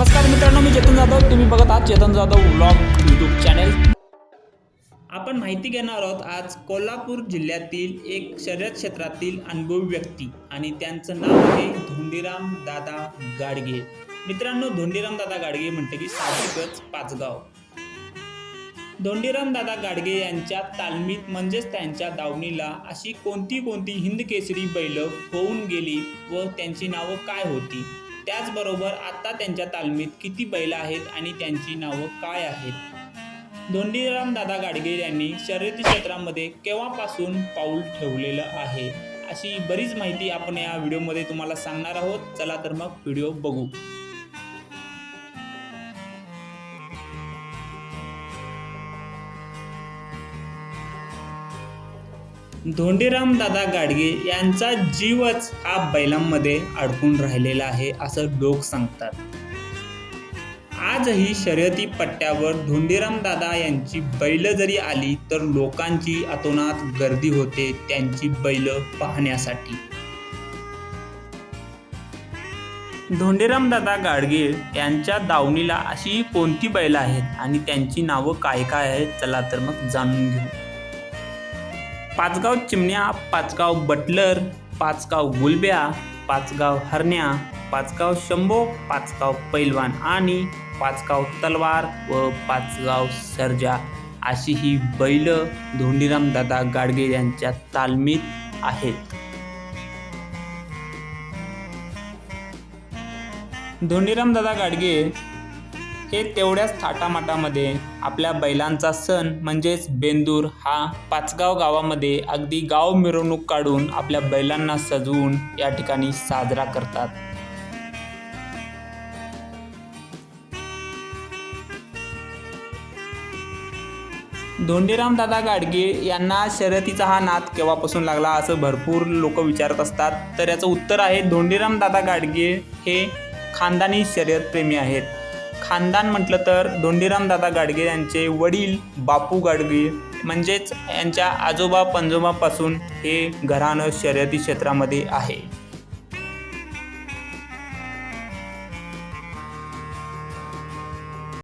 नमस्कार मित्रांनो मी चेतन जाधव. तुम्ही बघत आहात Chetan Jadhav vlog YouTube channel आपण माहिती घेणार आहोत आज कोल्हापूर जिल्ह्यातील एक शर्यत क्षेत्रातील अनुभवी व्यक्ती आणि त्यांचं नाव आहे धोंडीराम दादा गाडगे. मित्रांनो धोंडीराम दादा गाडगे म्हणते की साहजिकच पाचगाव. धोंडीराम दादा गाडगे यांच्या तालमीत म्हणजेच त्यांच्या दावणीला अशी कोणती कोणती हिंद केसरी बैल होऊन गेली व त्यांची नावं काय होती? त्याचबरोबर आता त्यांच्या तालमीत किती बैल आहेत आणि त्यांची नावं काय आहेत? धोंडीराम दादा गाडगे यांनी शर्यती क्षेत्रामध्ये केव्हापासून पाऊल ठेवलेलं आहे? अशी बरीच माहिती आपण या व्हिडिओमध्ये तुम्हाला सांगणार आहोत. चला तर मग व्हिडिओ बघू. धोंडीराम दादा गाडगे यांचा जीवच हा बैलांमध्ये अडकून राहिलेला आहे असं लोक सांगतात. आजही शर्यती पट्ट्यावर धोंडीराम दादा यांची बैल जरी आली तर लोकांची अतोनात गर्दी होते त्यांची बैल पाहण्यासाठी. धोंडीराम दादा गाडगे यांच्या दावणीला अशी कोणती बैल आहेत आणि त्यांची नावं काय काय आहेत चला तर मग जाणून घेऊ. पाचगाव चिमण्या पाचगाव बटलर पाचगाव गुलब्या पाचगाव हरण्या पाचगाव शंभो पाचगाव पैलवान आणि पाचगाव तलवार व पाचगाव सर्जा. अशी ही बैल धोंडीराम दादा गाडगे यांच्या तालमीत आहेत. धोंडीराम दादा गाडगे हे तेवढ्याच थाटामाटामध्ये आपल्या बैलांचा सण म्हणजेच बेंदूर हा पाचगाव गावामध्ये अगदी गाव मिरवणूक काढून आपल्या बैलांना सजवून या ठिकाणी साजरा करतात. धोंडीराम दादा गाडगे यांना शर्यतीचा हा नाद केव्हापासून लागला असं भरपूर लोक विचारत असतात. तर याचं उत्तर आहे धोंडीराम दादा गाडगे हे खानदानी शर्यतप्रेमी आहेत. खानदान म्हटलं तर धोंडीरामदादा गाडगे यांचे वडील बापू गाडगे म्हणजेच यांच्या आजोबा पंजोबापासून हे घराणं शर्यती क्षेत्रामध्ये आहे.